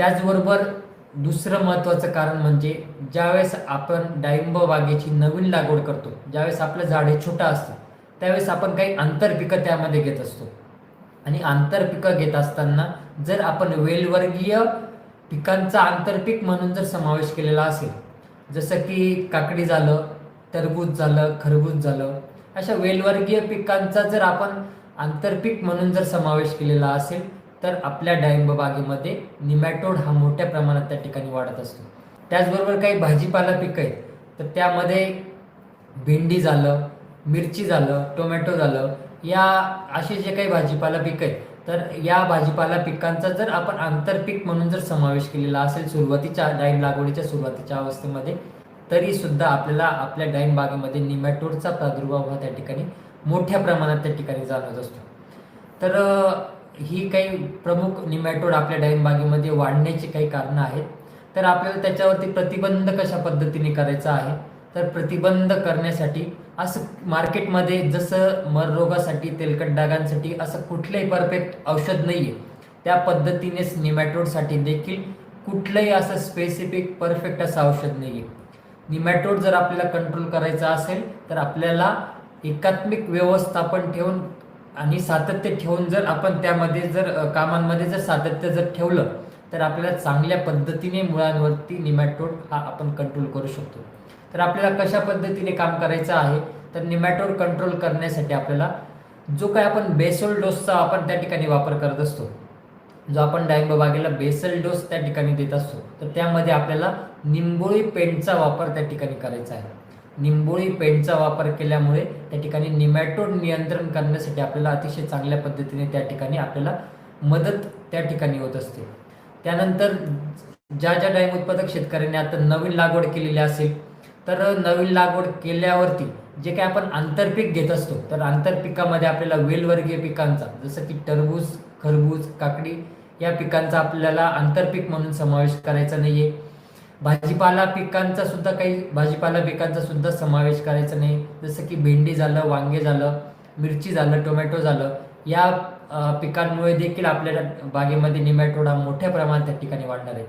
त्याचबरोबर दुसरं महत्त्वाचं कारण म्हणजे ज्यावेळेस आपण डाळिंब बागेची नवीन लागवड करतो ज्यावेळेस आपलं झाड हे छोटं असतं त्यावेळेस आपण काही आंतरपिकं त्यामध्ये घेत असतो. आणि आंतरपिकं घेत असताना जर आपण वेलवर्गीय पिकांचा आंतरपीक म्हणून जर समावेश केलेला असेल जसं की काकडी झालं टरबूज झालं खरबूज झालं अशा वेलवर्गीय पिकांचा जर आपण आंतरपीक म्हणून जर समावेश केलेला असेल तर आपल्या डाळिंब बागेमध्ये निमॅटोड हा मोठ्या प्रमाणात त्या ठिकाणी वाढत असतो. त्याचबरोबर काही भाजीपाला पिकं आहेत तर त्यामध्ये भेंडी झालं मिरची झालं टोमॅटो झालं या असे जे काही भाजीपाला पिकं आहेत तर या भाजीपाला पिकांचा जर आपण आंतरपीक म्हणून जर समावेश केलेला असेल सुरुवातीच्या डाळिंब लागवडीच्या सुरुवातीच्या अवस्थेमध्ये तरी सुद्धा आपल्याला आपल्या डाळिंब बागेमध्ये निमॅटोडचा प्रादुर्भाव हा त्या ठिकाणी मोठ्या प्रमाणात त्या ठिकाणी जाणवत असतो. तर ही काही प्रमुख निमॅटोड आपल्या डाळिंबागेमध्ये वाढण्याची काही कारणं आहेत. तर आपल्याला त्याच्यावरती प्रतिबंध कशा पद्धतीने करायचा आहे? तर प्रतिबंध करण्यासाठी असं मार्केटमध्ये जसं मररोगासाठी तेलकट डागांसाठी असं कुठलंही परफेक्ट औषध नाही आहे त्या पद्धतीनेच निमॅटोडसाठी देखील कुठलंही असं स्पेसिफिक परफेक्ट असं औषध नाही आहे निमॅटोड जर आपल्याला कंट्रोल करायचा असेल तर आपल्याला एकात्मिक व्यवस्थापन ठेवून आणि सातत्य ठेवून जर आपण त्यामध्ये जर कामांमध्ये जर सातत्य जर ठेवलं तर आपल्याला चांगल्या पद्धतीने मुळांवरती निमॅटोड हा आपण कंट्रोल करू शकतो. तर आपल्याला कशा पद्धतीने काम करायचं आहे तर निमॅटोड कंट्रोल करण्यासाठी आपल्याला जो काय आपण बेसल डोसचा आपण त्या ठिकाणी वापर करत असतो जो आपण डाळिंब बागेला बेसल डोस त्या ठिकाणी देत असतो तर त्यामध्ये आपल्याला निंबोळी पेंटचा वापर त्या ठिकाणी करायचा आहे. निंबोळी पेंटचा वापर केल्यामुळे त्या ठिकाणी निमॅटोड नियंत्रण करण्यासाठी आपल्याला अतिशय चांगल्या पद्धतीने त्या ठिकाणी आपल्याला मदत त्या ठिकाणी होत असते. त्यानंतर ज्या ज्या डाळिंब उत्पादक शेतकऱ्यांनी आता नवीन लागवड केलेली असेल तर नवीन लागवड केल्यावरती जे काही आपण आंतरपीक घेत असतो तर आंतरपिकामध्ये आपल्याला वेलवर्गीय पिकांचा जसं की टरबूज खरबूज काकडी या पिकांचा आपल्याला आंतरपीक म्हणून समावेश करायचा नाही आहे भाजीपाला पिकांचा सुद्धा काही भाजीपाला पिकांचा सुद्धा समावेश करायचा नाही. जसं की भेंडी झालं वांगे झालं मिरची झालं टोमॅटो झालं या पिकांमुळे देखील आपल्या बागेमध्ये निमॅटोड हा मोठ्या प्रमाणात त्या ठिकाणी वाढणार आहे.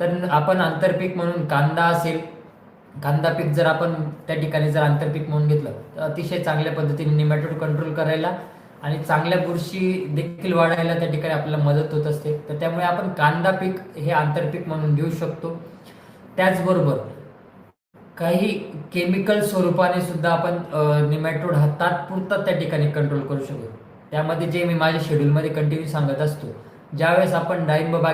तर आपण आंतरपीक म्हणून कांदा असेल कांदा पीक जर आपण त्या ठिकाणी जर आंतरपीक म्हणून घेतलं तर अतिशय चांगल्या पद्धतीने निमॅटोड कंट्रोल करायला आणि चांगल्या बुरशी देखील वाढायला त्या ठिकाणी आपल्याला मदत होत असते. तर त्यामुळे आपण कांदा पीक हे आंतरपीक म्हणून घेऊ शकतो. त्याचबरोबर काही केमिकल स्वरूपाने सुद्धा आपण निमॅटोड हा तात्पुरता त्या ठिकाणी कंट्रोल करू शकतो. त्यामध्ये जे मी माझ्या शेड्यूलमध्ये कंटिन्यू सांगत असतो ज्यावेळेस आपण डाळिंब बाग